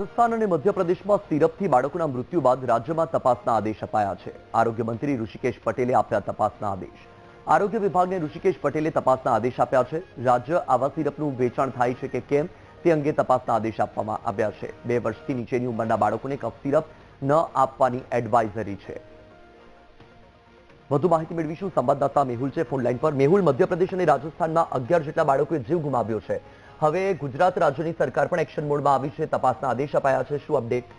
રાજસ્થાન અને મધ્યપ્રદેશમાં સિરપથી બાળકોના મૃત્યુ બાદ રાજ્યમાં તપાસના આદેશ અપાયા છે. આરોગ્ય મંત્રી ઋષિકેશ પટેલે આપ્યા તપાસના આદેશ. આરોગ્ય વિભાગને ઋષિકેશ પટેલે તપાસના આદેશ આપ્યા છે. રાજ્ય આવા સિરપનું વેચાણ થાય છે કે કેમ તે અંગે તપાસના આદેશ આપવામાં આવ્યા છે. બે વર્ષથી નીચેની ઉંમરના બાળકોને કફ સિરપ ન આપવાની એડવાઇઝરી છે. વધુ માહિતી મેળવીશું. સંવાદદાતા મેહુલ છે. ફોન લાઈન પર. મેહુલ, મધ્યપ્રદેશ અને રાજસ્થાનમાં અગિયાર જેટલા બાળકોએ જીવ ગુમાવ્યો છે. હવે ગુજરાત રાજ્યની સરકાર પણ એક્શન મોડમાં આવી છે. તપાસના આદેશ અપાયા છે. શું અપડેટ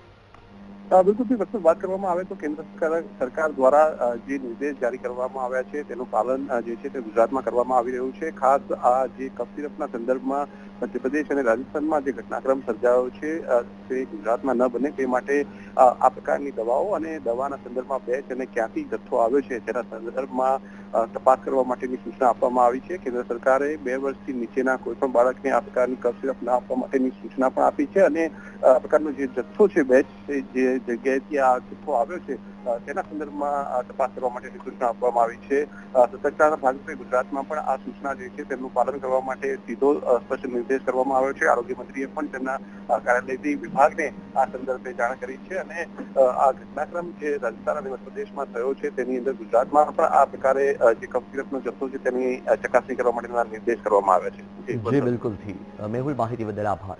અ, બિલકુલ વસ્તુ વાત કરવામાં આવે તો કેન્દ્ર સરકાર દ્વારા જે નિર્દેશ જારી કરવામાં આવ્યા છે તેનું પાલન જે છે તે ગુજરાતમાં કરવામાં આવી રહ્યું છે. ખાસ આ જે કફ સિરપના સંદર્ભમાં મધ્યપ્રદેશ અને રાજસ્થાનમાં જે ઘટનાક્રમ સર્જાયો છે તે ગુજરાતમાં ન બને તે માટે આ પ્રકારની દવાઓ અને દવાના સંદર્ભમાં બેચ અને ક્યાંથી જથ્થો આવ્યો છે તેના સંદર્ભમાં તપાસ કરવા માટેની સૂચના આપવામાં આવી છે. કેન્દ્ર સરકારે બે વર્ષથી નીચેના કોઈ પણ બાળકને આ પ્રકારની કફ ના આપવા માટેની સૂચના પણ આપી છે અને આ પ્રકારનો જે જથ્થો છે, બેચ જે જગ્યાએથી આ જથ્થો આવ્યો છે તેના સંદર્ભમાં તપાસ કરવા માટેની સૂચના આપવામાં આવી છે. સતર્કતાના ભાગરૂપે ગુજરાતમાં પણ આ સૂચના જે છે તેમનું પાલન કરવા માટે સીધો સ્પષ્ટ નિર્દેશ કરવામાં આવ્યો છે. આરોગ્ય મંત્રીએ પણ તેમના કાર્યાલયથી વિભાગને આ સંદર્ભે જાણ કરી છે અને આ ઘટનાક્રમ જે રાજસ્થાન અને મધ્યપ્રદેશમાં થયો છે તેની અંદર ગુજરાતમાં પણ આ પ્રકારે જે કફ સિરપનો જથ્થો છે તેની ચકાસણી કરવા માટેના નિર્દેશ કરવામાં આવ્યા છે. જી, બિલકુલ મેહુલ માહિતી બદલ આભાર.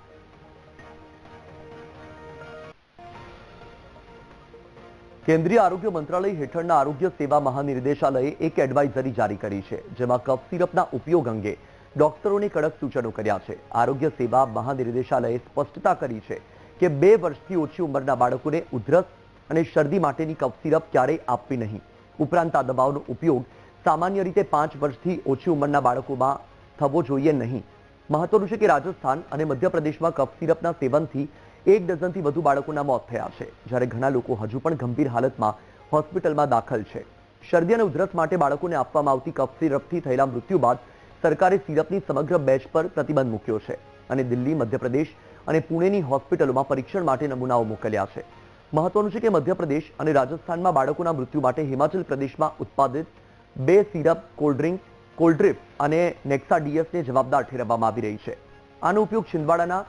કેન્દ્રીય આરોગ્ય મંત્રાલય હેઠળના આરોગ્ય સેવા મહાનિર્દેશાલયે એક એડવાઇઝરી જારી કરી છે, જેમાં કફ સિરપના ઉપયોગ અંગે ડોક્ટરોને કડક સૂચનો કર્યા છે. આરોગ્ય સેવા મહાનિર્દેશાલયે સ્પષ્ટતા કરી છે કે બે વર્ષથી ઓછી ઉંમરના બાળકોને ઉધરસ અને શરદી માટેની કફ સિરપ ક્યારેય આપવી નહીં. ઉપરાંત આ દવાઓનો ઉપયોગ સામાન્ય રીતે પાંચ વર્ષથી ઓછી ઉંમરના બાળકોમાં થવો જોઈએ નહીં. મહત્વનું છે કે રાજસ્થાન અને મધ્યપ્રદેશમાં કફ સિરપના સેવનથી એક ડઝનથી વધુ બાળકોના મોત થયા છે, જ્યારે ઘણા લોકો હજુ પણ ગંભીર હાલતમાં હોસ્પિટલમાં દાખલ છે. શરદી અને ઉધરસ માટે બાળકોને આપવામાં આવતી કફ સિરપથી થયેલા મૃત્યુ બાદ સરકારે સિરપની સમગ્ર બેચ પર પ્રતિબંધ મૂક્યો છે અને દિલ્હી, મધ્યપ્રદેશ અને પુણેની હોસ્પિટલોમાં પરીક્ષણ માટે નમૂનાઓ મોકલ્યા છે. મહત્વનું છે કે મધ્યપ્રદેશ અને રાજસ્થાનમાં બાળકોના મૃત્યુ માટે હિમાચલ પ્રદેશમાં ઉત્પાદિત બે સિરપ, કોલ્ડ ડ્રિંક અને નેક્સા ડીએસને જવાબદાર ઠેરવવામાં આવી રહી છે. આનો ઉપયોગ છિંદવાડાના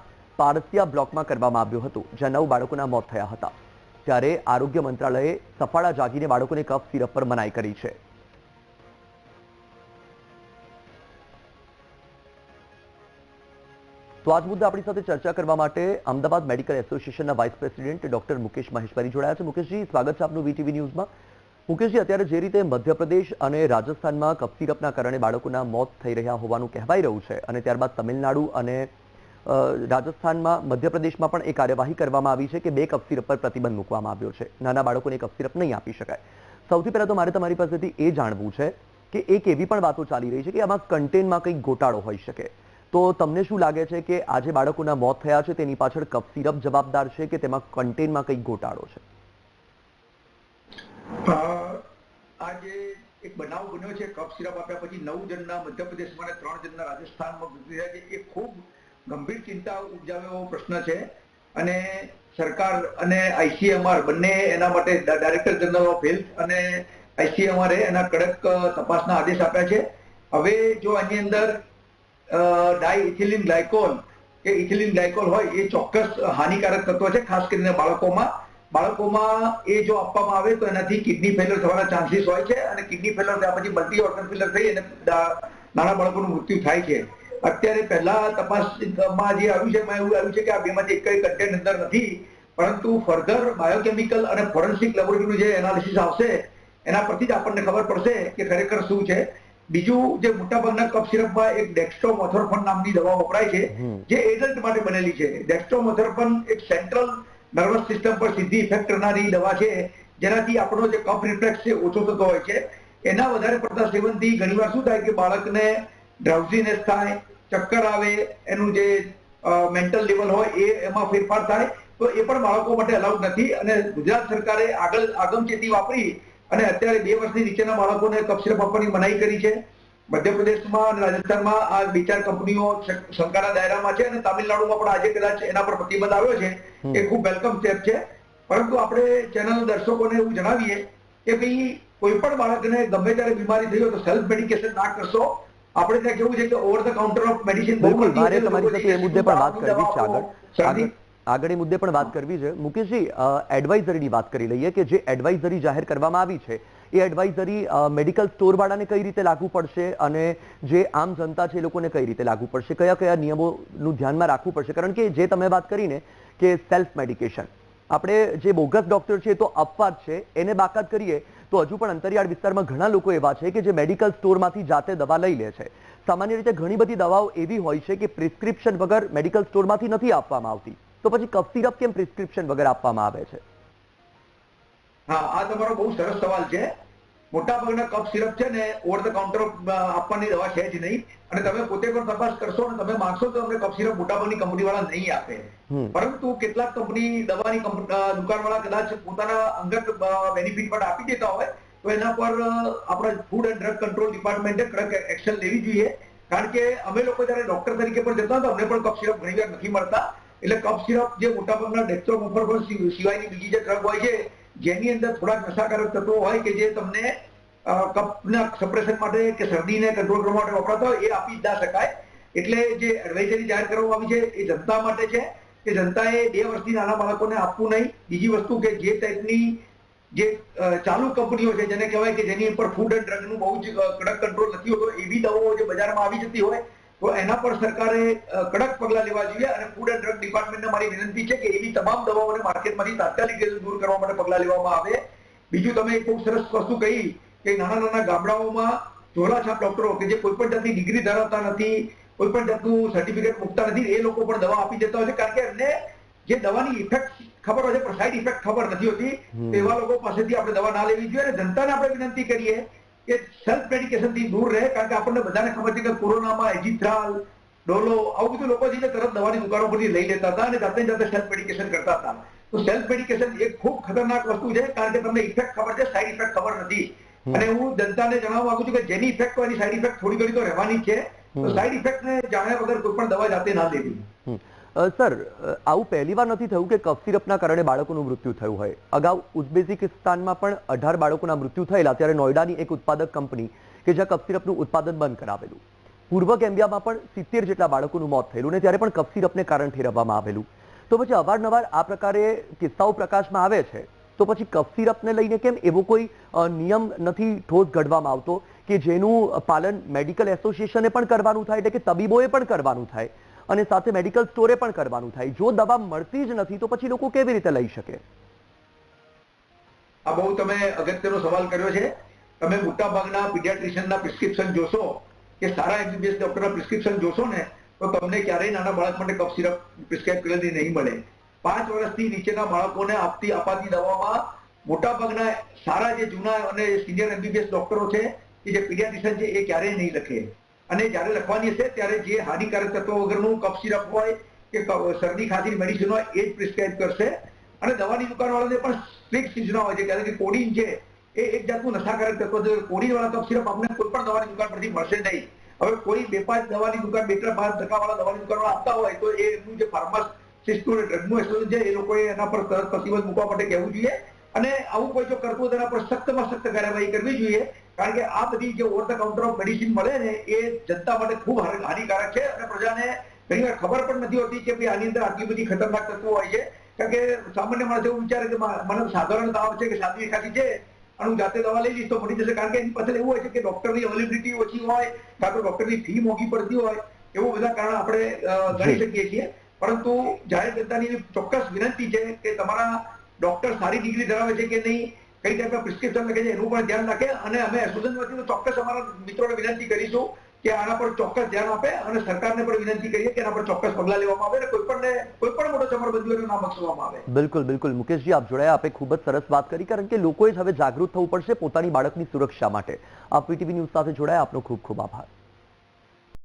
પારસિયા બ્લોકમાં કરવામાં આવ્યું હતું, જ્યાં નવ બાળકોના મોત થયા હતા. ત્યારે આરોગ્ય મંત્રાલયે સફાળા જાગીને બાળકોને કફ સિરપ પર મનાઈ કરી છે. તો આજ મુદ્દે આપણી સાથે ચર્ચા કરવા માટે અમદાવાદ મેડિકલ એસોસિએશનના vice president doctor Mukesh Maheshwari જોડાયા છે. મુકેશજી, સ્વાગત છે આપનું વીટીવી ન્યૂઝમાં. મુકેશજી, અત્યારે જે રીતે મધ્યપ્રદેશ અને રાજસ્થાનમાં કફ સિરપના કારણે બાળકોના મોત થઈ રહ્યા હોવાનું કહેવાઈ રહ્યું છે અને ત્યારબાદ તમિલનાડુ અને રાજસ્થાનમાં મધ્યપ્રદેશમાં પણ એ કાર્યવાહી કરવામાં આવી છે કે બે કફ પર પ્રતિબંધ મૂકવામાં આવ્યો છે. નાના બાળકોને કફ નહીં આપી શકાય. સૌથી પહેલાં તો મારે તમારી પાસેથી એ જાણવું છે કે એક એવી પણ વાતો ચાલી રહી છે કે આમાં કન્ટેનમાં કંઈક ગોટાળો હોઈ શકે. તો તમને શું લાગે છે કે આજે બાળકોના મોત થયા છે તેની પાછળ કફ સિરપ જવાબદાર છે કે તેમાં કન્ટેનમાં કંઈક ગોટાળો છે? આજે એક બનાવ બન્યો છે કફ સિરપ આપ્યા પછી નવ જણના મધ્યપ્રદેશમાં અને ત્રણ જણના રાજસ્થાનમાં ગુજરી રહ્યા છે, એ ખૂબ ગંભીર ચિંતા ઉપજાવે એવો પ્રશ્ન છે. અને સરકાર અને આઈસીએમઆર બંને એના માટે ડાયરેક્ટર જનરલ ઓફ હેલ્થ અને આઈસીએમઆર એના કડક તપાસના આદેશ આપ્યા છે. હવે જો આની અંદર ડાય ઇથિલિન ગ્લાયકોલ કે ઇથિલિન ગ્લાયકોલ હોય, એ ચોક્કસ હાનિકારક તત્વ છે, ખાસ કરીને બાળકોમાં. બાળકોમાં એ જો આપવામાં આવે તો એનાથી કિડની ફેલર થવાના ચાન્સીસ હોય છે અને કિડની ફેલર થયા પછી મલ્ટી ઓર્ગન ફેલર થઈ અને નાના બાળકોનું મૃત્યુ થાય છે. અત્યારે પહેલા તપાસમાં જે આવ્યું છે એમાં એવું આવ્યું છે કે આ બેમાંથી એક કઈ કન્ટેન્ટ અંદર નથી. પરંતુ ફર્ધર બાયોકેમિકલ અને ફોરેન્સિક લેબોરેટરીનું જે એનાલિસિસ આવશે એના પરથી જ આપણને ખબર પડશે કે ખરેખર શું છે. બીજું જે મોટાભાગના કફ સિરપમાં એક ડેક્સ્ટ્રોમોથોર્ફન નામની દવા વપરાય છે જે એડલ્ટ માટે બનેલી છે. ડેક્સ્ટ્રોમોથોર્ફન એક સેન્ટ્રલ નર્વસ સિસ્ટમ પર સીધી ઇફેક્ટ કરનારી દવા છે. જેનાથી આપણો જે કફ રિફ્લેક્સ છે ઓછો થતો હોય છે. એના વધારે પડતા સેવનથી ઘણીવાર શું થાય કે બાળકને ડ્રાઉઝીનેસ થાય ચક્કર આવે એનું જે મેન્ટલ લેવલ હોય એ એમાં ફેરફાર થાય તો એ પણ બાળકો માટે અલાઉડ નથી. અને ગુજરાત સરકારે આગળ આગમચેતી વાપરી અને અત્યારે બે વર્ષની નીચેના બાળકોને કફ સિરપ આપવાની મનાઈ કરી છે. મધ્યપ્રદેશમાં અને રાજસ્થાનમાં આ બે ચાર કંપનીઓ શંક- શંકાના દાયરામાં છે અને તામિલનાડુમાં પણ આજે કદાચ એના પર પ્રતિબંધ આવ્યો છે. એ ખૂબ વેલકમ સ્ટેપ છે. પરંતુ આપણે ચેનલ દર્શકોને એવું જણાવીએ કે ભાઈ કોઈ પણ બાળકને ગમે ત્યારે બીમારી થઈ હોય તો સેલ્ફ મેડિકેશન ના કરશો. આપણે ત્યાં કેવું છે કે over the counter of medicine બિલકુલ મારે તમારી સાથે એ મુદ્દે પણ વાત કરવી છે આગળ. આગળ આગળ એ મુદ્દે પણ વાત કરવી છે. મુકેશજી એડવાઇઝરીની વાત કરી લઈએ કે જે એડવાઇઝરી જાહેર કરવામાં આવી છે એ એડવાઇઝરી મેડિકલ સ્ટોરવાળાને કઈ રીતે લાગુ પડશે અને જે આમ જનતા છે એ લોકોને કઈ રીતે લાગુ પડશે? કયા કયા નિયમોનું ધ્યાનમાં રાખવું પડશે? કારણ કે જે તમે વાત કરીને કે સેલ્ફ મેડિકેશન આપણે જે બોગસ ડોક્ટર છે એ તો અપવાદ છે એને બાકાત કરીએ તો હજુ પણ અંતરિયાળ વિસ્તારમાં ઘણા લોકો એવા છે કે જે મેડિકલ સ્ટોરમાંથી જાતે દવા લઈ લે છે. સામાન્ય રીતે ઘણી બધી દવાઓ એવી હોય છે કે પ્રિસ્ક્રિપ્શન વગર મેડિકલ સ્ટોરમાંથી નથી આપવામાં આવતી. તો પછી કફ સિરપ કેમ પ્રિસ્ક્રિપ્શન વગર આપવામાં આવે છે? હા, આ તમારો બહુ સરસ સવાલ છે. મોટાભાગના કફ સિરપ છે ને ઓવર ધ કાઉન્ટર આપવાની દવા છે જ નહીં. અને તમે પોતે પણ તપાસ કરશો અને તમે માગશો તો તમને કફ સિરપ મોટાભાગની કંપની વાળા નહીં આપે. પરંતુ કેટલાક કંપની દવાની દુકાન વાળા કદાચ પોતાના અંગત બેનિફિટ પણ આપી દેતા હોય તો એના પર આપણા ફૂડ એન્ડ ડ્રગ કંટ્રોલ ડિપાર્ટમેન્ટે કડક એક્શન લેવી જોઈએ. કારણ કે અમે લોકો જયારે ડોક્ટર તરીકે પણ જતા હતા અમને પણ કફ સિરપ ઘણી વાર નથી મળતા. એટલે કફ સિરપ જે મોટાભાગના પણ સિવાયની બીજી જે ડ્રગ હોય છે જેની અંદર થોડાક નશાકારક તત્વો હોય કે જે તમને અ, કફના સપ્રેશન માટે કે શરદીને કંટ્રોલ કરવા માટે વપરાતા હોય એ આપી જ ના શકાય. એટલે જે એડવાઇઝરી જાહેર કરવામાં આવી છે એ જનતા માટે છે. કે જનતાએ બે વર્ષથી નાના બાળકોને આપવું નહીં. બીજી વસ્તુ કે જે ટાઈપની જે ચાલુ કંપનીઓ છે જેને કહેવાય કે જેની ઉપર ફૂડ એન્ડ ડ્રગનું બહુ જ કડક કંટ્રોલ નથી હોતો એવી દવાઓ જે બજારમાં આવી જતી હોય તો એના પર સરકારે કડક પગલા લેવા જોઈએ અને ફૂડ એન્ડ ડ્રગ ડિપાર્ટમેન્ટને મારી વિનંતી છે કે એવી તમામ દવાઓને માર્કેટમાંથી તાત્કાલિક દૂર કરવા માટે પગલા લેવામાં આવે. બીજું તમે એક બહુ સરસ વસ્તુ કહી કે નાના નાના ગામડાઓમાં ઝોલાછાપ ડોક્ટરો કે જે કોઈ પણ જાતની ડિગ્રી ધરાવતા નથી કોઈ પણ જાતનું સર્ટિફિકેટ મૂકતા નથી એ લોકો પણ દવા આપી દેતા હોય છે. કારણ કે એમને જે દવાની ઇફેક્ટ ખબર હોય છે પણ સાઈડ ઇફેક્ટ ખબર નથી હોતી. તેવા એવા લોકો પાસેથી આપણે દવા ના લેવી જોઈએ અને જનતાને આપણે વિનંતી કરીએ કે સેલ્ફ મેડિકેશનથી દૂર રહે કારણ કે આપણને બધાને ખબર છે કે કોરોનામાં એજિથ્રાલ ડોલો આવું બધું લોકો છે તરત દવાની દુકાનો પરથી લઈ લેતા હતા અને જાતે ને જાતે સેલ્ફ મેડિકેશન કરતા હતા. તો સેલ્ફ મેડિકેશન એક ખૂબ ખતરનાક વસ્તુ છે કારણ કે તમને ઇફેક્ટ ખબર છે સાઈડ ઇફેક્ટ ખબર નથી. અને હું જનતાને જણાવવા માંગુ છું કે જેની ઇફેક્ટ હોય એની સાઈડ ઇફેક્ટ થોડી ઘણી તો રહેવાની છે. તો. સાઈડ ઇફેક્ટને જાણ્યા વગર કોઈ પણ દવા જાતે ના લેવી સર આવું પહેલી વાર નથી થયું કે કફ સિરપના કારણે બાળકોનું મૃત્યુ થયું હોય. અગાઉ ઉઝબેકિસ્તાનમાં પણ અઢાર બાળકોના મૃત્યુ થયેલા, ત્યારે નોઈડાની એક ઉત્પાદક કંપની કે જ્યાં કફ સિરપનું ઉત્પાદન બંધ કરાવેલું. પૂર્વ કેમ્બિયામાં પણ સિત્તેર જેટલા બાળકોનું મોત થયેલું ને ત્યારે પણ કફ સિરપને કારણ ઠેરવવામાં આવેલું. તો પછી અવારનવાર આ પ્રકારે કિસ્સાઓ પ્રકાશમાં આવે છે. તો પછી કફ સિરપને લઈને કેમ એવો કોઈ નિયમ નથી ઠોસ ઘડવામાં આવતો કે જેનું પાલન મેડિકલ એસોસિએશને પણ કરવાનું થાય એટલે કે તબીબોએ પણ કરવાનું થાય? અને સાથે મેડિકલ સ્ટોરે પણ કરવાનું થાય. જો દવા મળતી જ નથી, તો પછી લોકો કેવી રીતે લઈ શકે? આ બહુ તમે અગત્યનો સવાલ કર્યો છે. તમે મોટા ભાગના પીડિયાટ્રિશિયનના પ્રિસ્ક્રિપ્શન જોશો, કે સારા એમબીબીએસ ડોક્ટરના પ્રિસ્ક્રિપ્શન જોશો ને, તો તમને ક્યારેય નાના બાળક માટે કફ સિરપ પ્રિસ્ક્રાઇબ કરેલી નહીં મળે. પાંચ વર્ષથી નીચેના બાળકોને આપતી અપાતી દવામાં મોટા ભાગના સારા જે જૂના અને સિનિયર એમબીબીએસ ડોક્ટરો છે, કે જે પીડિયાટ્રિશિયન છે, એ ક્યારેય નહીં લખે. અને જ્યારે લખવાની હશે, ત્યારે જે હાનિકારક તત્વો વગરનું કફ સિરપ હોય કે શરદી ખાંસીની મેડિસિન હોય, એ જ પ્રિસ્ક્રાઇબ કરશે. અને દવાની દુકાનવાળાને પણ સ્ટ્રિક્ટ સૂચના હોય છે, કારણ કે કોડિન છે, એ એક જાતનું નશાકારક તત્વ છે. કોડિનવાળા કફ સિરપ આપણે કોઈ પણ દવાની દુકાન પરથી મળશે નહીં. હવે કોઈ બે પાંચ દવાની દુકાન, બે ત્રણ પાંચ ટકાવાળા દવાની દુકાનવાળા આપતા હોય, તો એનું જે ફાર્માસિસ્ટનું ડ્રગનું એસોસિએશન છે, એ લોકોએ એના પર તરત પ્રતિબંધ મૂકવા માટે કહેવું જોઈએ. અને આવું કોઈ જો કરતું હોય તો એના પર સખ્તમાં સખ્ત કાર્યવાહી કરવી જોઈએ. કારણ કે આ બધી જે over the counter of medicine મળે ને એ જનતા માટે ખૂબ હાનિકારક છે અને પ્રજાને ઘણી વાર ખબર પણ નથી હોતી કે ભાઈ આની અંદર આટલી બધી ખતરનાક તત્વો હોય છે. કારણ કે સામાન્ય માણસ એવું વિચારે કે મને સાધારણ તાવ છે કે સાદી ખાતી છે અને હું જાતે દવા લઈ લઈશ તો મળી જશે. કારણ કે એની પાછળ એવું હોય છે કે ડોક્ટરની અવેલેબિલિટી ઓછી હોય કાં તો ડોક્ટરની ફી મોંઘી પડતી હોય એવું બધા કારણ આપણે ગણી શકીએ છીએ. પરંતુ જાહેર જનતાની ચોક્કસ વિનંતી છે કે તમારા ડોક્ટર સારી ડિગ્રી ધરાવે છે કે નહીં, કઈ ટાઈપના પ્રિસ્ક્રિપ્શન લખે છે, એનું પણ ધ્યાન રાખે અને અમે એસોસિએશન વતીથી ચોક્કસ અમારા મિત્રોને વિનંતી કરીશું કે આના પર ચોક્કસ ધ્યાન આપે અને સરકારને પણ વિનંતી કરીએ કે એના પર ચોક્કસ પગલાં લેવામાં આવે અને કોઈ પણ કોઈ પણ મોટો ચમરબંધીઓનું નામ બક્ષવામાં આવે. બિલકુલ બિલકુલ. મુકેશજી, આપ જોડાયા. આપે ખૂબ જ સરસ વાત કરી કારણ કે લોકોએ હવે જાગૃત થવું પડશે પોતાની બાળકની સુરક્ષા માટે. આપ પીટીવી ન્યૂઝ સાથે જોડાયા. આપનો ખૂબ ખૂબ આભાર.